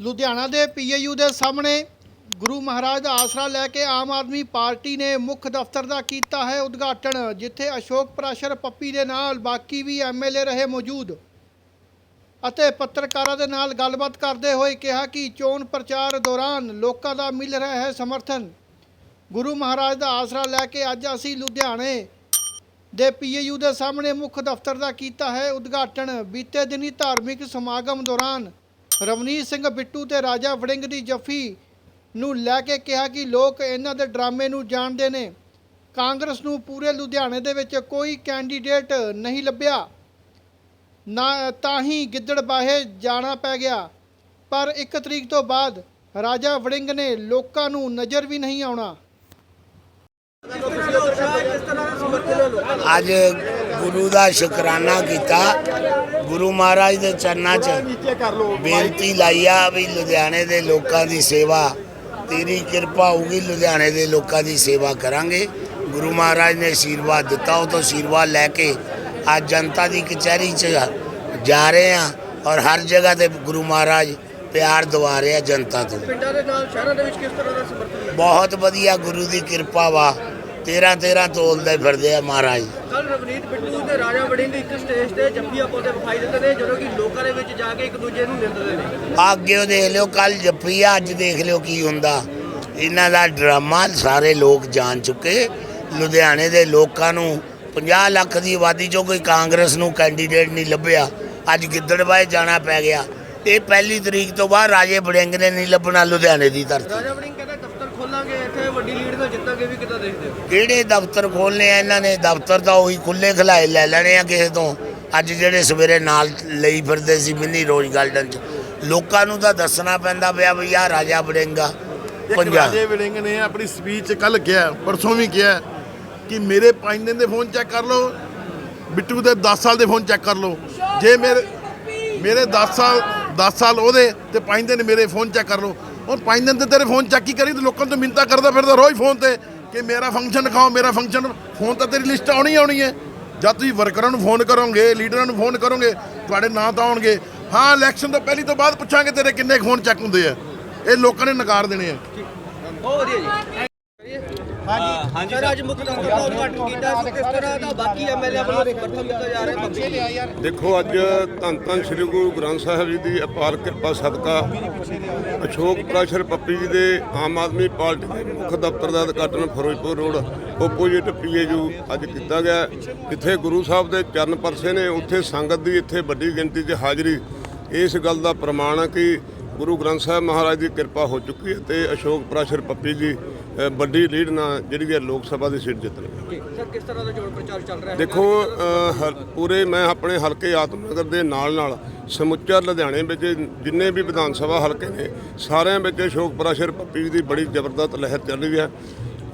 ਲੁਧਿਆਣਾ ਦੇ ਪੀਏਯੂ ਦੇ ਸਾਹਮਣੇ ਗੁਰੂ ਮਹਾਰਾਜ ਦਾ ਆਸਰਾ ਲੈ ਕੇ ਆਮ ਆਦਮੀ ਪਾਰਟੀ ਨੇ ਮੁੱਖ ਦਫ਼ਤਰ ਦਾ ਕੀਤਾ ਹੈ ਉਦਘਾਟਨ, ਜਿੱਥੇ ਅਸ਼ੋਕ ਪ੍ਰਾਸ਼ਰ ਪੱਪੀ ਦੇ ਨਾਲ ਬਾਕੀ ਵੀ ਐਮਐਲਏ ਰਹੇ ਮੌਜੂਦ। ਅਤੇ ਪੱਤਰਕਾਰਾਂ ਦੇ ਨਾਲ ਗੱਲਬਾਤ ਕਰਦੇ ਹੋਏ ਕਿਹਾ ਕਿ ਚੋਣ ਪ੍ਰਚਾਰ ਦੌਰਾਨ ਲੋਕਾਂ ਦਾ ਮਿਲ ਰਿਹਾ ਹੈ ਸਮਰਥਨ। ਗੁਰੂ ਮਹਾਰਾਜ ਦਾ ਆਸਰਾ ਲੈ ਕੇ ਅੱਜ ਅਸੀਂ ਲੁਧਿਆਣੇ ਦੇ ਪੀਏਯੂ ਦੇ ਸਾਹਮਣੇ ਮੁੱਖ ਦਫ਼ਤਰ ਦਾ ਕੀਤਾ ਹੈ ਉਦਘਾਟਨ। ਬੀਤੇ ਦਿਨੀ ਧਾਰਮਿਕ ਸਮਾਗਮ ਦੌਰਾਨ ਰਵਨੀਤ ਸਿੰਘ ਬਿੱਟੂ ਤੇ ਰਾਜਾ ਵੜਿੰਗ ਦੀ ਜੱਫੀ ਨੂੰ ਲੈ ਕੇ ਕਿਹਾ ਕਿ ਲੋਕ ਇਹਨਾਂ ਦੇ ਡਰਾਮੇ ਨੂੰ ਜਾਣਦੇ ਨੇ। ਕਾਂਗਰਸ ਨੂੰ ਪੂਰੇ ਲੁਧਿਆਣੇ ਦੇ ਵਿੱਚ ਕੋਈ ਕੈਂਡੀਡੇਟ ਨਹੀਂ ਲੱਭਿਆ। ਨਾ, ਤਾਂ ਹੀ ਗਿੱਦੜਬਾਹੇ ਜਾਣਾ ਪੈ ਗਿਆ। ਪਰ 1 ਤਰੀਕ ਤੋਂ ਬਾਅਦ ਰਾਜਾ ਵੜਿੰਗ ਨੇ ਲੋਕਾਂ ਨੂੰ ਨਜ਼ਰ ਵੀ ਨਹੀਂ ਆਉਣਾ। ਅੱਜ ਗੁਰੂ ਦਾ ਸ਼ੁਕਰਾਨਾ ਕੀਤਾ। ਗੁਰੂ ਮਹਾਰਾਜ ਦੇ ਚਰਨਾਂ 'ਚ ਬੇਨਤੀ ਲਾਈ ਆ ਵੀ ਲੁਧਿਆਣੇ ਦੇ ਲੋਕਾਂ ਦੀ ਸੇਵਾ ਤੇਰੀ ਕਿਰਪਾ ਹੋਊਗੀ ਲੁਧਿਆਣੇ ਦੇ ਲੋਕਾਂ ਦੀ ਸੇਵਾ ਕਰਾਂਗੇ। ਗੁਰੂ ਮਹਾਰਾਜ ਨੇ ਆਸ਼ੀਰਵਾਦ ਦਿੱਤਾ ਉਹ ਤੋਂ ਆਸ਼ੀਰਵਾਦ ਲੈ ਕੇ ਅੱਜ ਜਨਤਾ ਦੀ ਕਚਹਿਰੀ 'ਚ ਜਾ ਰਹੇ ਆ ਔਰ ਹਰ ਜਗ੍ਹਾ ਤੇ ਗੁਰੂ ਮਹਾਰਾਜ ਪਿਆਰ ਦਵਾ ਰਿਹਾ ਜਨਤਾ ਤੋਂ। ਪਿੰਡਾਂ ਦੇ ਨਾਲ ਸ਼ਹਿਰਾਂ ਦੇ ਵਿੱਚ ਕਿਸ ਤਰ੍ਹਾਂ ਦਾ ਸਮਰਥਨ ਬਹੁਤ ਵਧੀਆ ਗੁਰੂ ਦੀ ਕਿਰਪਾ ਵਾ। 13 13 ਤੋਲਦੇ ਫਿਰਦੇ ਆ ਮਹਾਰਾਜ। ਕੱਲ ਰਵਨੀਤ ਬਿੱਟੂ ਤੇ ਰਾਜਾ ਵੜਿੰਗ ਇੱਕ ਸਟੇਜ ਤੇ ਜੱਫੀਆਂ ਪਾਉਂਦੇ ਵਿਖਾਈ ਦਿੰਦੇ ਨੇ ਜਦੋਂ ਕਿ ਲੋਕਾਂ ਦੇ ਵਿੱਚ ਜਾ ਕੇ ਇੱਕ ਦੂਜੇ ਨੂੰ ਨਿੰਦਦੇ ਨੇ। ਅੱਗੇ ਦੇਖ ਲਿਓ ਕੱਲ ਜੱਫੀ ਆ ਅੱਜ ਦੇਖ ਲਿਓ ਕੀ ਹੁੰਦਾ। ਇਹਨਾਂ ਦਾ ਡਰਾਮਾ ਸਾਰੇ ਲੋਕ ਜਾਣ ਚੁੱਕੇ। ਲੁਧਿਆਣੇ ਦੇ ਲੋਕਾਂ ਨੂੰ 50 ਲੱਖ ਦੀ ਆਬਾਦੀ ਚੋਂ ਕੋਈ ਕਾਂਗਰਸ ਨੂੰ ਕੈਂਡੀਡੇਟ ਨਹੀਂ ਲੱਭਿਆ। ਅੱਜ ਗਿੱਦੜਬਾਏ ਜਾਣਾ ਪੈ ਗਿਆ। ਇਹ ਪਹਿਲੀ ਤਰੀਕ ਤੋਂ ਬਾਅਦ ਰਾਜੇ ਬੜਿੰਗ ਨੇ ਨਹੀਂ ਲੱਭਣਾ ਲੁਧਿਆਣੇ ਦੀ ਧਰਤੀ। ਰਾਜਾ ਕਹਿੰਦਾ ਦਫ਼ਤਰ ਖੋਲਾਂਗੇ ਇੱਥੇ ਵੱਡੀ ਲੀਡ ਨਾਲ ਜਿੱਤਾਂਗੇ ਵੀ ਕਿੱਦਾਂ ਦੇਖਦੇ ਹੋ ਕਿਹੜੇ ਦਫ਼ਤਰ ਖੋਲਨੇ ਆ ਇਹਨਾਂ ਨੇ? ਦਫ਼ਤਰ ਤਾਂ ਉਹੀ ਖੁੱਲੇ ਖਲਾਏ ਲੈ ਲੈਣੇ ਆ ਕਿਸੇ ਤੋਂ। ਅੱਜ ਜਿਹੜੇ ਸਵੇਰੇ ਨਾਲ ਲਈ ਫਿਰਦੇ ਸੀ ਮਿੰਨੀ ਰੋਜ਼ ਗਾਰਡਨ 'ਚ। ਲੋਕਾਂ ਨੂੰ ਤਾਂ ਦੱਸਣਾ ਪੈਂਦਾ ਪਿਆ ਵੀ ਆਹ ਰਾਜਾ ਬੜਿੰਗਾ ਪੰਜਾਬ। ਰਾਜੇ ਵਿਲਿੰਗ ਨੇ ਆਪਣੀ ਸਪੀਚ ਕੱਲ ਕਿਹਾ ਪਰਸੋਂ ਵੀ ਕਿਹਾ ਕਿ ਮੇਰੇ 5 ਦਿਨ ਦੇ ਫੋਨ ਚੈੱਕ ਕਰ ਲਓ ਬਿੱਟੂ ਦੇ 10 ਸਾਲ ਦੇ ਫੋਨ ਚੈੱਕ ਕਰ ਲਓ। ਜੇ ਮੇਰੇ ਮੇਰੇ 10 ਸਾਲ 10 ਸਾਲ ਉਹਦੇ ਤੇ 5 ਦਿਨ ਮੇਰੇ ਫੋਨ ਚੈੱਕ ਕਰ ਲਓ। ਹੁਣ 5 ਦਿਨ ਤੇ ਤੇਰੇ ਫੋਨ ਚੈੱਕ ਹੀ ਕਰੀ ਤੇ ਲੋਕਾਂ ਤੋਂ ਮਿੰਤਾ ਕਰਦਾ ਫਿਰਦਾ ਰੋਜ਼ ਫੋਨ ਤੇ। ਕਿ ਮੇਰਾ ਫੰਕਸ਼ਨ ਖਾਓ ਮੇਰਾ ਫੰਕਸ਼ਨ ਫੋਨ ਤਾਂ ਤੇਰੀ ਲਿਸਟ ਆਉਣੀ ਆਉਣੀ ਹੈ। ਜਦ ਤੁਸੀਂ ਵਰਕਰਾਂ ਨੂੰ ਫੋਨ ਕਰੋਗੇ ਲੀਡਰਾਂ ਨੂੰ ਫੋਨ ਕਰੋਗੇ, ਤੁਹਾਡੇ ਨਾਂ ਤਾਂ ਆਉਣਗੇ। ਹਾਂ ਇਲੈਕਸ਼ਨ ਤੋਂ ਪਹਿਲੀ ਤੋਂ ਬਾਅਦ ਪੁੱਛਾਂਗੇ ਤੇਰੇ ਕਿੰਨੇ ਫੋਨ ਚੈੱਕ ਹੁੰਦੇ ਆ। ਇਹ ਲੋਕਾਂ ਨੇ ਨਕਾਰ ਦੇਣੇ ਆ। ਬਹੁਤ ਵਧੀਆ ਜੀ। ਹਾਂਜੀ। ਸਰ ਅੱਜ ਮੁੱਖ ਦਫ਼ਤਰ ਦਾ ਉਦਘਾਟਨ ਕੀਤਾ ਸੋ ਕਿਸ ਤਰ੍ਹਾਂ ਦਾ ਬਾਕੀ ਐਮਐਲਏ ਵੱਲੋਂ ਸਮਰਥਨ ਦਿੱਤਾ ਜਾ ਰਿਹਾ ਪੱਪੀ ਦੇਖੋ ਅੱਜ ਧੰਨ ਧੰਨ ਸ੍ਰੀ ਗੁਰੂ ਗ੍ਰੰਥ ਸਾਹਿਬ ਜੀ ਦੀ ਅਪਾਰ ਕਿਰਪਾ ਸਦਕਾ ਅਸ਼ੋਕ ਪ੍ਰਾਸ਼ਰ ਪੱਪੀ ਜੀ ਦੇ ਆਮ ਆਦਮੀ ਪਾਰਟੀ ਦੇ ਮੁੱਖ ਦਫ਼ਤਰ ਦਾ ਉਦਘਾਟਨ ਫਿਰੋਜ਼ਪੁਰ ਰੋਡ ਓਪੋਜਿਟ ਪੀਏਯੂ ਅੱਜ ਕੀਤਾ ਗਿਆ। ਜਿੱਥੇ ਗੁਰੂ ਸਾਹਿਬ ਦੇ ਚਰਨ ਪਰਸੇ ਨੇ ਉੱਥੇ ਸੰਗਤ ਦੀ ਇੱਥੇ ਵੱਡੀ ਗਿਣਤੀ 'ਚ ਹਾਜ਼ਰੀ। ਇਸ ਗੱਲ ਦਾ ਪ੍ਰਮਾਣ ਹੈ ਕਿ ਗੁਰੂ ਗ੍ਰੰਥ ਸਾਹਿਬ ਮਹਾਰਾਜ ਦੀ ਕਿਰਪਾ ਹੋ ਚੁੱਕੀ ਹੈ ਤੇ ਅਸ਼ੋਕ ਪ੍ਰਾਸ਼ਰ ਪੱਪੀ ਜੀ ਅ, ਵੱਡੀ ਲੀਡ ਨਾਲ ਜਿਹੜੀ ਹੈ ਲੋਕ ਸਭਾ ਦੀ ਸੀਟ ਜਿੱਤਣਗੇ ਸਰ ਕਿਸ ਤਰ੍ਹਾਂ ਦਾ ਚੋਣ ਪ੍ਰਚਾਰ ਚੱਲ ਰਿਹਾ ਹੈ? ਦੇਖੋ ਅ, ਹਰ- ਪੂਰੇ ਮੈਂ ਆਪਣੇ ਹਲਕੇ ਆਤਮਨਗਰ ਦੇ ਨਾਲ ਨਾਲ ਸਮੁੱਚਾ ਲੁਧਿਆਣੇ ਵਿੱਚ ਜਿੰਨੇ ਵੀ ਵਿਧਾਨ ਸਭਾ ਹਲਕੇ ਨੇ ਸਾਰਿਆਂ ਵਿੱਚ ਅਸ਼ੋਕ ਪ੍ਰਾਸ਼ਰ ਪੱਪੀ ਜੀ ਦੀ ਬੜੀ ਜ਼ਬਰਦਸਤ ਲਹਿਰ ਚੱਲ ਰਹੀ ਹੈ।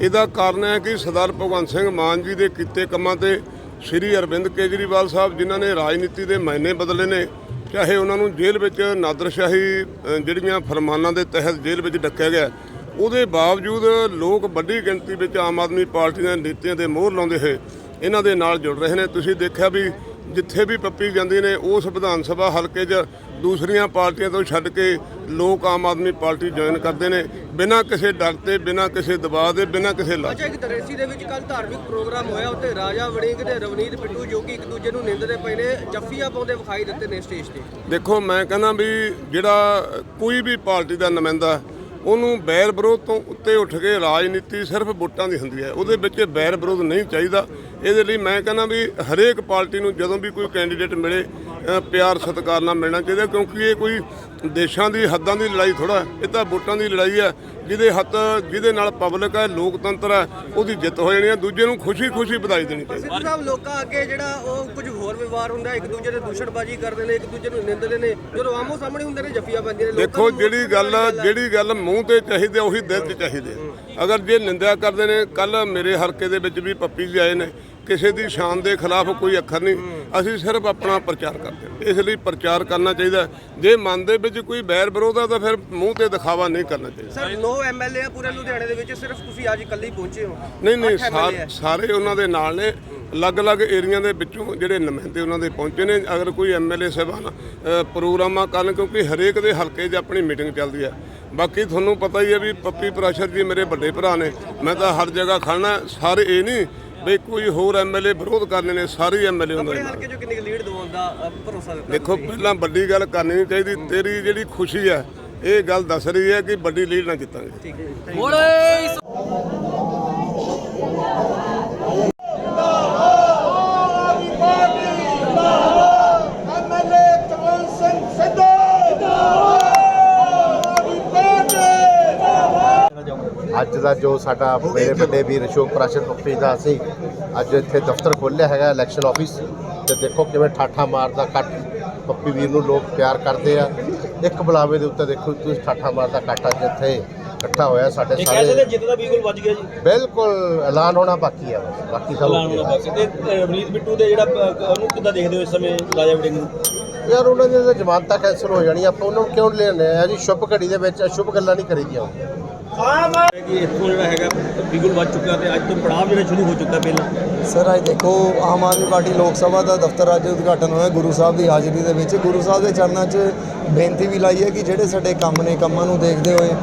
ਇਹਦਾ ਕਾਰਨ ਹੈ ਕਿ ਸਰਦਾਰ ਭਗਵੰਤ ਸਿੰਘ ਮਾਨ ਜੀ ਦੇ ਕੀਤੇ ਕੰਮਾਂ ਤੇ ਸ਼੍ਰੀ ਅਰਵਿੰਦ ਕੇਜਰੀਵਾਲ ਸਾਹਿਬ ਜਿਨ੍ਹਾਂ ਨੇ ਰਾਜਨੀਤੀ ਦੇ ਮਾਇਨੇ ਬਦਲੇ ਨੇ ਚਾਹੇ ਉਹਨਾਂ ਨੂੰ ਜੇਲ੍ਹ ਵਿੱਚ ਨਾਦਰਸ਼ਾਹੀ ਅ, ਜਿਹੜੀਆਂ ਫਰਮਾਨਾਂ ਦੇ ਤਹਿਤ ਜੇਲ੍ਹ ਵਿੱਚ ਡੱਕਿਆ ਗਿਆ ਉਹਦੇ ਬਾਵਜੂਦ ਲੋਕ ਵੱਡੀ ਗਿਣਤੀ ਵਿੱਚ ਆਮ ਆਦਮੀ ਪਾਰਟੀ ਦੇ ਨੀਤੀਆਂ ਤੇ ਮੋਹਰ ਲਾਉਂਦੇ ਹੋਏ ਇਹਨਾਂ ਦੇ ਨਾਲ ਜੁੜ ਰਹੇ ਨੇ। ਤੁਸੀਂ ਦੇਖਿਆ ਵੀ ਜਿੱਥੇ ਵੀ ਪੱਪੀ ਜਾਂਦੀ ਨੇ ਉਸ ਵਿਧਾਨ ਸਭਾ ਹਲਕੇ 'ਚ ਦੂਸਰੀਆਂ ਪਾਰਟੀਆਂ ਤੋਂ ਛੱਡ ਕੇ ਲੋਕ ਆਮ ਆਦਮੀ ਪਾਰਟੀ ਜੁਆਇਨ ਕਰਦੇ ਨੇ। ਬਿਨਾਂ ਕਿਸੇ ਡਰ ਤੇ ਬਿਨਾਂ ਕਿਸੇ ਦਬਾਅ ਦੇ ਬਿਨਾਂ ਕਿਸੇ ਲਾਲਚ ਅੱਛਾ ਇੱਕ ਦਰੇਸੀ ਦੇ ਵਿੱਚ ਕੱਲ ਧਾਰਮਿਕ ਪ੍ਰੋਗਰਾਮ ਹੋਇਆ। ਉੱਤੇ ਰਾਜਾ ਵੜਿੰਗ ਤੇ ਰਵਨੀਤ ਬਿੱਟੂ ਜੋ ਕਿ ਇੱਕ ਦੂਜੇ ਨੂੰ ਨਿੰਦਦੇ ਪਏ ਨੇ ਜੱਫੀਆਂ ਪਾਉਂਦੇ ਵਿਖਾਈ ਦਿੱਤੇ ਨੇ ਸਟੇਜ ਤੇ। ਦੇਖੋ ਮੈਂ ਕਹਿੰਦਾ ਵੀ ਜਿਹੜਾ ਕੋਈ ਵੀ ਪਾਰਟੀ ਦਾ ਨੁਮਾਇੰਦਾ ਉਹਨੂੰ ਬੈਰ ਵਿਰੋਧ ਤੋਂ ਉੱਤੇ ਉੱਠ ਕੇ ਰਾਜਨੀਤੀ ਸਿਰਫ ਵੋਟਾਂ ਦੀ ਹੁੰਦੀ ਹੈ। ਉਹਦੇ ਵਿੱਚ ਬੈਰ ਵਿਰੋਧ ਨਹੀਂ ਚਾਹੀਦਾ। ਇਹਦੇ ਲਈ ਮੈਂ ਕਹਿੰਦਾ ਵੀ ਹਰੇਕ ਪਾਰਟੀ ਨੂੰ ਜਦੋਂ ਵੀ ਕੋਈ ਕੈਂਡੀਡੇਟ ਮਿਲੇ ਪਿਆਰ ਸਤਿਕਾਰ ਨਾਲ ਮਿਲਣਾ ਚਾਹੀਦਾ ਕਿਉਂਕਿ ਇਹ ਕੋਈ ਦੇਸ਼ਾਂ ਦੀ ਹੱਦਾਂ ਦੀ ਲੜਾਈ ਥੋੜਾ ਇਹ ਤਾਂ ਵੋਟਾਂ ਦੀ ਲੜਾਈ ਹੈ। ਜਿਹਦੇ ਹੱਥ ਜਿਹਦੇ ਨਾਲ ਪਬਲਿਕ ਹੈ ਲੋਕਤੰਤਰ ਹੈ ਉਹਦੀ ਜਿੱਤ ਹੋ ਜਾਣੀ ਹੈ। ਦੂਜੇ ਨੂੰ ਖੁਸ਼ੀ-ਖੁਸ਼ੀ ਵਧਾਈ ਦੇਣੀ ਚਾਹੀਦੀ ਸਿੱਧੂ ਸਾਹਿਬ ਲੋਕਾਂ ਅੱਗੇ ਜਿਹੜਾ ਉਹ ਕੁਝ ਹੋਰ ਵਿਵਹਾਰ ਹੁੰਦਾ ਇੱਕ ਦੂਜੇ ਦੇ ਦੂਸ਼ਣਬਾਜ਼ੀ ਕਰਦੇ ਨੇ ਇੱਕ ਦੂਜੇ ਨੂੰ ਨਿੰਦਦੇ ਨੇ। ਜਦੋਂ ਆਮੋ ਸਾਹਮਣੇ ਹੁੰਦੇ ਨੇ ਜੱਫੀਆਂ ਪੈਂਦੀਆਂ ਨੇ ਦੇਖੋ ਜਿਹੜੀ ਗੱਲ ਜਿਹੜੀ ਗੱਲ ਮੂੰਹ ਤੇ ਚਾਹੀਦੀ ਉਹੀ ਦਿਲ 'ਚ ਚਾਹੀਦੀ। ਅਗਰ ਜੇ ਨਿੰਦਿਆ ਕਰਦੇ ਨੇ ਕੱਲ ਮੇਰੇ ਹਲਕੇ ਦੇ ਵਿੱਚ ਵੀ ਪੱਪੀ ਜੀ ਆਏ ਨੇ ਕਿਸੇ ਦੀ ਸ਼ਾਨ ਦੇ ਖਿਲਾਫ ਕੋਈ ਅੱਖਰ ਨਹੀਂ। ਅਸੀਂ ਸਿਰਫ ਆਪਣਾ ਪ੍ਰਚਾਰ ਕਰਦੇ ਹਾਂ। ਇਸ ਲਈ ਪ੍ਰਚਾਰ ਕਰਨਾ ਚਾਹੀਦਾ ਜੇ ਮਨ ਦੇ ਵਿੱਚ ਕੋਈ ਬੈਰ ਵਿਰੋਧ ਆ ਤਾਂ ਫਿਰ ਮੂੰਹ ਤੇ ਦਿਖਾਵਾ ਨਹੀਂ ਕਰਨਾ ਚਾਹੀਦਾ। ਸਰ ਨੋ ਐਮਐਲਏ ਆ ਪੂਰੇ ਲੁਧਿਆਣੇ ਦੇ ਵਿੱਚ ਸਿਰਫ ਤੁਸੀਂ ਅੱਜ ਇਕੱਲੇ ਹੀ ਪਹੁੰਚੇ ਹੋ। ਨਹੀਂ ਨਹੀਂ ਸਾਰ- ਉਹਨਾਂ ਦੇ ਨਾਲ ਨੇ। ਅਲੱਗ-ਅਲੱਗ ਏਰੀਆ ਦੇ ਵਿੱਚੋਂ ਜਿਹੜੇ ਨੁਮਾਇੰਦੇ ਉਹਨਾਂ ਦੇ ਪਹੁੰਚੇ ਨੇ। ਅਗਰ ਕੋਈ ਐਮਐਲਏ ਸਾਹਿਬਾਨ ਪ੍ਰੋਗਰਾਮਾਂ ਕਰਨ ਕਿਉਂਕਿ ਹਰੇਕ ਦੇ ਹਲਕੇ 'ਚ ਆਪਣੀ ਮੀਟਿੰਗ ਚੱਲਦੀ ਹੈ। ਬਾਕੀ ਤੁਹਾਨੂੰ ਪਤਾ ਹੀ ਹੈ ਵੀ ਪੱਪੀ ਪ੍ਰਾਸ਼ਰ ਜੀ ਮੇਰੇ ਵੱਡੇ ਭਰਾ ਨੇ। ਮੈਂ ਤਾਂ ਹਰ ਜਗ੍ਹਾ ਖੜਨਾ ਸਾਰੇ ਇਹ ਨਹੀਂ ਵੀ ਕੋਈ ਹੋਰ ਐਮਐਲਏ ਵਿਰੋਧ ਕਰਨੇ ਨੇ ਸਾਰੇ ਐਮਐਲਏ ਉਹਨਾਂ ਆਪਣੇ। ਹਲਕੇ ਚੋਂ ਕਿੰਨੀ ਲੀਡ ਦਵਾਉਣ ਦਾ ਭਰੋਸਾ ਦਿੱਤਾ ਦੇਖੋ ਪਹਿਲਾਂ ਵੱਡੀ ਗੱਲ ਕਰਨੀ ਨਹੀਂ ਚਾਹੀਦੀ ਤੇਰੀ ਜਿਹੜੀ ਖੁਸ਼ੀ ਹੈ ਇਹ ਗੱਲ ਦੱਸ ਰਹੀ ਹੈ ਕਿ ਵੱਡੀ ਲੀਡ ਨਾਲ ਜਿੱਤਾਂਗੇ। ਅੱਜ ਦਾ ਜੋ ਸਾਡਾ ਮੇਰੇ ਵੱਡੇ ਵੀਰ ਅਸ਼ੋਕ ਪ੍ਰਾਸ਼ਰ ਪੱਪੀ ਦਾ ਅਸੀਂ ਅੱਜ ਇੱਥੇ ਦਫ਼ਤਰ ਖੋਲ੍ਹਿਆ ਹੈਗਾ ਇਲੈਕਸ਼ਨ ਆਫਿਸ ਤੇ ਦੇਖੋ ਕਿਵੇਂ ਠਾਠਾ ਮਾਰਦਾ ਕੱਟ ਪੱਪੀ ਵੀਰ ਨੂੰ ਲੋਕ ਪਿਆਰ ਕਰਦੇ ਆ। ਇੱਕ ਬੁਲਾਵੇ ਦੇ ਉੱਤੇ ਦੇਖੋ ਤੁਸੀਂ ਠਾਠਾ ਮਾਰਦਾ ਕੱਟ ਅੱਜ ਇੱਥੇ ਇਕੱਠਾ ਹੋਇਆ ਸਾਡੇ ਸਾਰੇ। ਜਿੱਤ ਦਾ ਬਿਲਕੁਲ ਵੱਜ ਗਿਆ ਜੀ। ਬਿਲਕੁਲ ਐਲਾਨ ਹੋਣਾ ਬਾਕੀ ਬਸ ਬਾਕੀ ਸਭ ਐਲਾਨ ਹੋਣਾ ਬਾਕੀ ਤੇ ਰਵਨੀਤ ਬਿੱਟੂ ਦੇ ਜਿਹੜਾ ਉਹਨੂੰ ਕਿੱਦਾਂ ਦੇਖਦੇ ਹੋ ਇਸ ਸਮੇਂ ਰਾਜਾ ਵੜਿੰਗ ਨੂੰ। ਯਾਰ ਉਹਨਾਂ ਦੀਆਂ ਜ਼ਮਾਨਤਾਂ ਕੈਂਸਲ ਹੋ ਜਾਣੀਆਂ ਆਪਾਂ ਉਹਨਾਂ ਨੂੰ ਕਿਉਂ ਲੈਣੇ ਆ ਜੀ ਸ਼ੁਭ ਘੜੀ ਦੇ ਵਿੱਚ ਅਸ਼ੁਭ ਗੱਲਾਂ ਨਹੀਂ ਕਰੀਦੀਆਂ। ਕਿ ਇੱਥੋਂ ਜਿਹੜਾ ਹੈਗਾ ਬਿਲਕੁਲ ਵੱਜ ਚੁੱਕਾ ਤੇ ਅੱਜ ਤੋਂ ਪੜਾਅ ਜਿਹੜਾ ਸ਼ੁਰੂ ਹੋ ਚੁੱਕਾ ਪਹਿਲਾਂ ਸਰ ਅੱਜ ਦੇਖੋ, ਆਮ ਆਦਮੀ ਪਾਰਟੀ ਲੋਕ ਸਭਾ ਦਾ ਦਫ਼ਤਰ ਅੱਜ ਉਦਘਾਟਨ ਹੋਇਆ। ਗੁਰੂ ਸਾਹਿਬ ਦੀ ਹਾਜ਼ਰੀ ਦੇ ਵਿੱਚ। ਗੁਰੂ ਸਾਹਿਬ ਦੇ ਚਰਨਾਂ 'ਚ ਬੇਨਤੀ ਵੀ ਲਾਈ ਹੈ ਕਿ ਜਿਹੜੇ ਸਾਡੇ ਕੰਮ ਨੇ, ਕੰਮਾਂ ਨੂੰ ਦੇਖਦੇ ਹੋਏ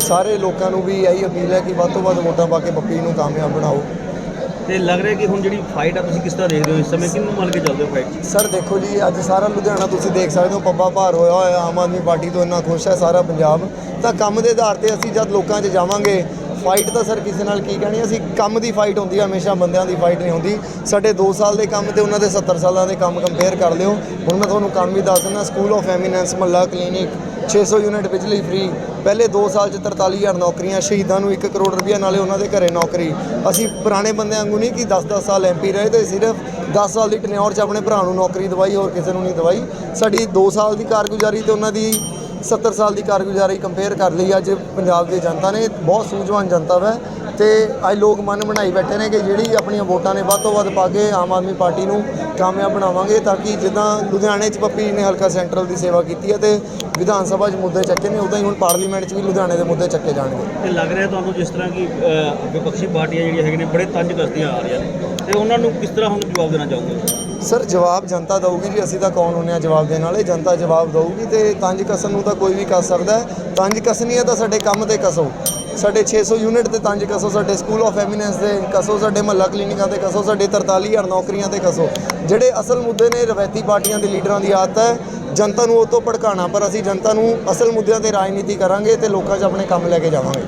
ਸਾਰੇ ਲੋਕਾਂ ਨੂੰ ਵੀ ਇਹੀ ਅਪੀਲ ਹੈ ਕਿ ਵੱਧ ਤੋਂ ਵੱਧ ਵੋਟਾਂ ਪਾ ਕੇ ਬੱਪੀ ਨੂੰ ਕਾਮਯਾਬ ਬਣਾਓ। ਤੇ ਲੱਗ ਰਿਹਾ ਕਿ ਹੁਣ ਜਿਹੜੀ ਫਾਈਟ ਆ ਤੁਸੀਂ ਕਿਸ ਤਰ੍ਹਾਂ ਦੇਖਦੇ ਹੋ ਇਸ ਸਮੇਂ? ਕਿਹਨੂੰ ਮੰਨ ਕੇ ਚੱਲਦੇ ਹੋ ਫਾਈਟ ਸਰ ਦੇਖੋ ਜੀ, ਅੱਜ ਸਾਰਾ ਲੁਧਿਆਣਾ ਤੁਸੀਂ ਦੇਖ ਸਕਦੇ ਹੋ, ਪੱਬਾ ਭਾਰ ਹੋਇਆ ਹੋਇਆ, ਆਮ ਆਦਮੀ ਪਾਰਟੀ ਤੋਂ ਇੰਨਾ ਖੁਸ਼ ਹੈ ਸਾਰਾ ਪੰਜਾਬ। ਤਾਂ ਕੰਮ ਦੇ ਆਧਾਰ ਤੇ ਅਸੀਂ ਜਦ ਲੋਕਾਂ 'ਚ ਜਾਵਾਂਗੇ ਫਾਈਟ ਤਾਂ ਸਰ ਕਿਸੇ ਨਾਲ ਕੀ ਕਹਿਣੀ ਅਸੀਂ ਕੰਮ ਦੀ ਫਾਈਟ ਹੁੰਦੀ ਹੈ ਹਮੇਸ਼ਾ ਬੰਦਿਆਂ ਦੀ ਫਾਈਟ ਨਹੀਂ ਹੁੰਦੀ। ਸਾਡੇ 2 ਸਾਲ ਦੇ ਕੰਮ ਤੇ ਉਹਨਾਂ ਦੇ 70 ਸਾਲਾਂ ਦੇ ਕੰਮ ਕੰਪੇਅਰ ਕਰ ਲਿਓ। ਹੁਣ ਮੈਂ ਤੁਹਾਨੂੰ ਕੰਮ ਵੀ ਦੱਸ ਦਿੰਦਾ ਸਕੂਲ ਆਫ ਐਮੀਨੈਂਸ ਮੱਲਾ ਕਲੀਨਿਕ 600 ਯੂਨਿਟ ਬਿਜਲੀ ਫ੍ਰੀ ਪਹਿਲੇ 2 ਸਾਲ 'ਚ 43000 ਨੌਕਰੀਆਂ, ਸ਼ਹੀਦਾਂ ਨੂੰ 1 ਕਰੋੜ ਰੁਪਈਆ ਨਾਲੇ ਉਹਨਾਂ ਦੇ ਘਰੇ ਨੌਕਰੀ। ਅਸੀਂ ਪੁਰਾਣੇ ਬੰਦਿਆਂ ਵਾਂਗੂ ਨਹੀਂ ਕਿ 10-10 ਸਾਲ ਐਮਪੀ ਰਹੇ ਤੇ ਸਿਰਫ 10 ਸਾਲ ਦੀ ਟਨਿਓਰ 'ਚ ਆਪਣੇ ਭਰਾ ਨੂੰ ਨੌਕਰੀ ਦਵਾਈ, ਹੋਰ ਕਿਸੇ ਨੂੰ ਨਹੀਂ ਦਵਾਈ। ਸਾਡੀ 2 ਸਾਲ ਦੀ ਕਾਰਗੁਜ਼ਾਰੀ ਤੇ ਉਹਨਾਂ ਦੀ 70 ਸਾਲ ਦੀ ਕਾਰਗੁਜ਼ਾਰੀ ਕੰਪੇਅਰ ਕਰ ਲਈ। ਅੱਜ ਪੰਜਾਬ ਦੀ ਜਨਤਾ ਨੇ, ਬਹੁਤ ਸੂਝਵਾਨ ਜਨਤਾ ਵੈ ਤੇ ਅੱਜ ਲੋਕ ਮਨ ਬਣਾਈ ਬੈਠੇ ਨੇ ਕਿ ਜਿਹੜੀ ਆਪਣੀਆਂ ਵੋਟਾਂ ਨੇ ਵੱਧ ਤੋਂ ਵੱਧ ਪਾ ਕੇ ਆਮ ਆਦਮੀ ਪਾਰਟੀ ਨੂੰ ਕਾਮਯਾਬ ਬਣਾਵਾਂਗੇ ਤਾਂ ਕਿ ਜਿੱਦਾਂ ਲੁਧਿਆਣੇ 'ਚ ਪੱਪੀ ਨੇ ਹਲਕਾ ਸੈਂਟਰਲ ਦੀ ਸੇਵਾ ਕੀਤੀ ਹੈ ਤੇ ਵਿਧਾਨ ਸਭਾ 'ਚ ਮੁੱਦੇ ਚੱਕੇ ਨੇ ਉਦਾਂ ਹੀ ਹੁਣ ਪਾਰਲੀਮੈਂਟ 'ਚ ਵੀ ਲੁਧਿਆਣੇ ਦੇ ਮੁੱਦੇ ਚੱਕੇ ਜਾਣਗੇ। ਤੇ ਲੱਗ ਰਿਹਾ ਤੁਹਾਨੂੰ ਜਿਸ ਤਰ੍ਹਾਂ ਕਿ ਅ, ਵਿਪਕਸ਼ੀ ਪਾਰਟੀਆਂ ਜਿਹੜੀਆਂ ਹੈਗੀਆਂ ਨੇ ਬੜੇ ਤੰਜ ਕਸਦੀਆਂ ਆ ਰਹੀਆਂ ਨੇ। ਤੇ ਉਹਨਾਂ ਨੂੰ ਕਿਸ ਤਰ੍ਹਾਂ ਹੁਣ ਜਵਾਬ ਦੇਣਾ ਚਾਹੋਗੇ? ਸਰ ਜਵਾਬ ਜਨਤਾ ਦਊਗੀ ਜੀ ਅਸੀਂ ਤਾਂ ਕੌਣ ਹੁੰਨੇ ਆ ਜਵਾਬ ਦੇਣ ਵਾਲੇ। ਜਨਤਾ ਜਵਾਬ ਦਊਗੀ ਤੇ ਤੰਜ ਕਸਣ ਨੂੰ ਤਾਂ ਕੋਈ ਵੀ ਕੱਸ ਸਕਦਾ ਹੈ। ਤੰਜ ਕਸਣੀ ਹੈ ਤਾਂ ਸਾਡੇ ਕੰਮ ਤੇ ਕਸੋ। ਸਾਡੇ 600 ਯੂਨਿਟ ਤੇ ਤੰਜ ਕਸੋ ਸਾਡੇ ਸਕੂਲ ਆਫ ਐਮੀਨੈਂਸ ਦੇ ਕਸੋ ਸਾਡੇ ਮਹੱਲਾ ਕਲੀਨਿਕਾਂ ਤੇ ਕਸੋ ਸਾਡੇ 43000 ਨੌਕਰੀਆਂ ਤੇ ਕਸੋ। ਜਿਹੜੇ ਅਸਲ ਮੁੱਦੇ ਨੇ ਰਵਾਇਤੀ ਪਾਰਟੀਆਂ ਦੇ ਲੀਡਰਾਂ ਦੀ ਆਦਤ ਹੈ ਜਨਤਾ ਨੂੰ ਉਹ ਤੋਂ ਭੜਕਾਉਣਾ, ਪਰ ਅਸੀਂ ਜਨਤਾ ਨੂੰ ਅਸਲ ਮੁੱਦਿਆਂ ਤੇ ਰਾਜਨੀਤੀ ਕਰਾਂਗੇ ਤੇ ਲੋਕਾਂ 'ਚ ਆਪਣੇ ਕੰਮ ਲੈ ਕੇ ਜਾਵਾਂਗੇ।